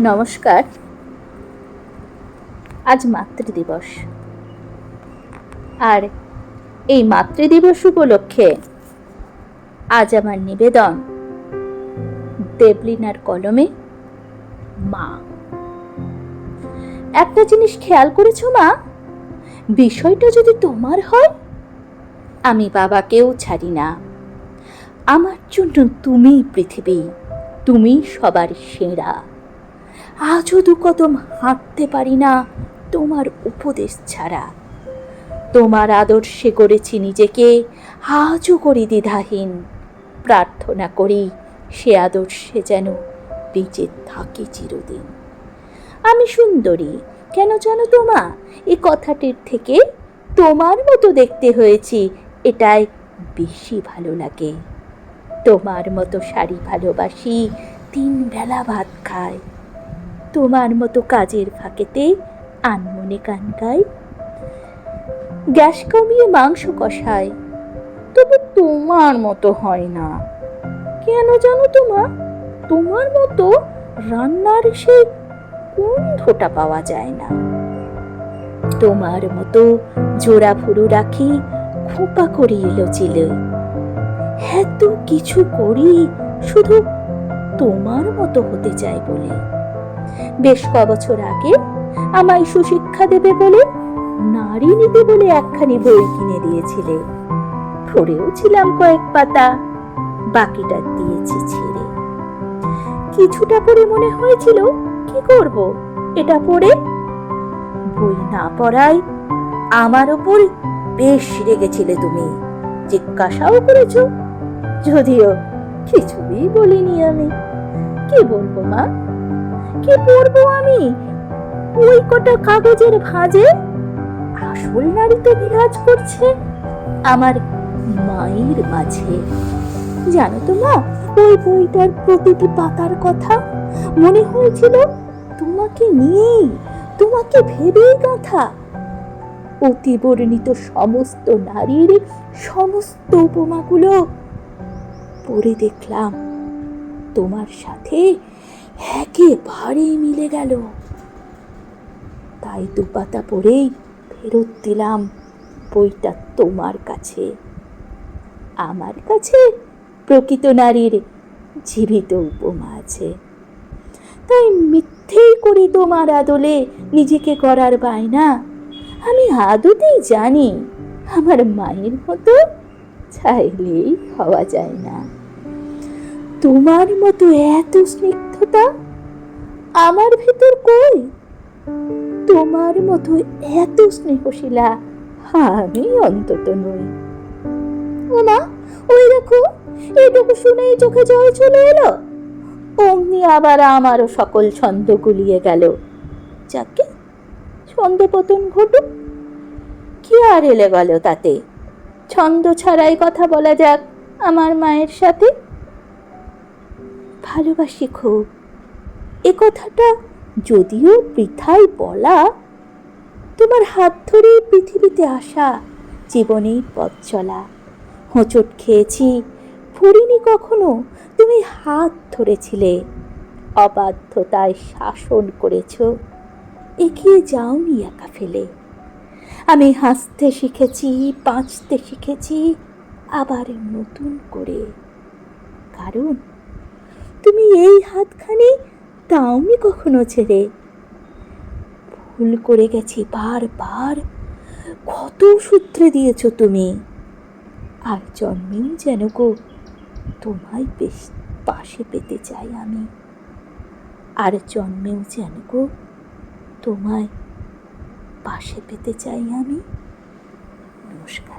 নমস্কার। আজ মাতৃদিবস। আর এই মাতৃদিবস উপলক্ষে আজ আমার নিবেদন দেবলিনার কলমে মা। একটা জিনিস খেয়াল করেছ মা? বিষয়টা যদি তোমার হয়, আমি বাবাকেও ছাড়ি না। আমার জন্য তুমিই পৃথিবী তুমি সবার সেরা। আজও দু কদম হাঁটতে পারি না তোমার উপদেশ ছাড়া। তোমার আদর্শে করেছি নিজেকে, আজও করি দ্বিধাহীন। প্রার্থনা করি সে আদর্শে যেন বেঁচে থাকে চিরদিন। আমি সুন্দরী, কেন জানো তোমা এ কথাটির থেকে তোমার মতো দেখতে হয়েছি, এটাই বেশি ভালো লাগে। তোমার মতো শাড়ি ভালোবাসি তিন বেলা ভাত খায়। তোমার মতো কাজের ফাঁকেতে আনমনে গান গাই গ্যাস কমিয়ে মাংস কষায়, তবু তোমার মতো হয় না। কেন জানো তোমা তোমার মতো রান্নার সে গন্ধটা পাওয়া যায় না। তোমার মতো জোড়া ফুরু রাখি খোপা করি এলো চিলে এত কিছু করি শুধু তোমার মতো হতে চাই বলে। বেশ ক বছর আগে আমায় সুশিক্ষা দেবে বলে নারী নিতে বলে একখানি বই কিনে দিয়েছিলে। পড়েও ছিলাম কয়েক পাতা, বাকিটা দিয়েছি ছেড়ে। কিছুটা পড়ে মনে হয়েছিল, কি করব? এটা পড়ে বই না পড়ায় আমার ওপর বেশ রেগেছিলে তুমি, জিজ্ঞাসাও করেছ। যদিও কিছুই বলিনি আমি। কি বলব মা? কি পড়ব আমি? ওই কটা কাগজের ভাঁজে আসল নারী তো বিরাজ করছে আমার মায়ের মাঝে। জানো তো মা, ওই বইটার প্রতিটি পাতার কথা মনে হয়েছিল তোমাকে নিয়েই, তোমাকে ভেবেই গাঁথা। অতিবর্ণিত সমস্ত নারীর সমস্ত উপমাগুলো পড়ে দেখলাম। তোমার সাথে একেবারেই মিলে গেল। তাই দু পাতা পড়েই ফেরত দিলাম বইটা তোমার কাছে। আমার কাছে প্রকৃত নারীর জীবিত উপমা আছে। তাই মিথ্যেই করি তোমার আদলে নিজেকে করার বায়না। আমি আদতেই জানি আমার মায়ের মতো চাইলেই হওয়া যায় না। তোমার মতো এত স্নিগ্ধতা আমার ভেতর কই? তোমার মতো এত স্নেহশীলা আমি অন্তত নই। ও মা ওই দেখো এইটুকু শুনেই চোখে জল চলে এলো। অমনি আবার আমারও সকল ছন্দ গুলিয়ে গেল। যাকে ছন্দ পতন ঘটুক, কি আর এলে গেল তাতে? ছন্দ ছাড়াই কথা বলা যাক আমার মায়ের সাথে। ভালোবাসি খুব। এ কথাটা যদিও বৃথাই বলা, তোমার হাত ধরে পৃথিবীতে আসা জীবনের পথ চলা। হোঁচট খেয়েছি, ফুরিনি কখনো তুমি হাত ধরেছিলে, অবাধ্যতায় শাসন করেছ, এগিয়ে যাওনি একা ফেলে। আমি হাসতে শিখেছি, বাঁচতে শিখেছি, আবার নতুন করে। কারণ তুমি এই হাতখানি দাওনি কখনো ছেড়ে? ভুল করে গেছি বারবার। কত সূত্রে দিয়েছ তুমি? আর জন্মেও যেন গো তোমায় বেশ পাশে পেতে চাই আমি। আর জন্মেও যেন গো তোমায় পাশে পেতে চাই আমি। নমস্কার।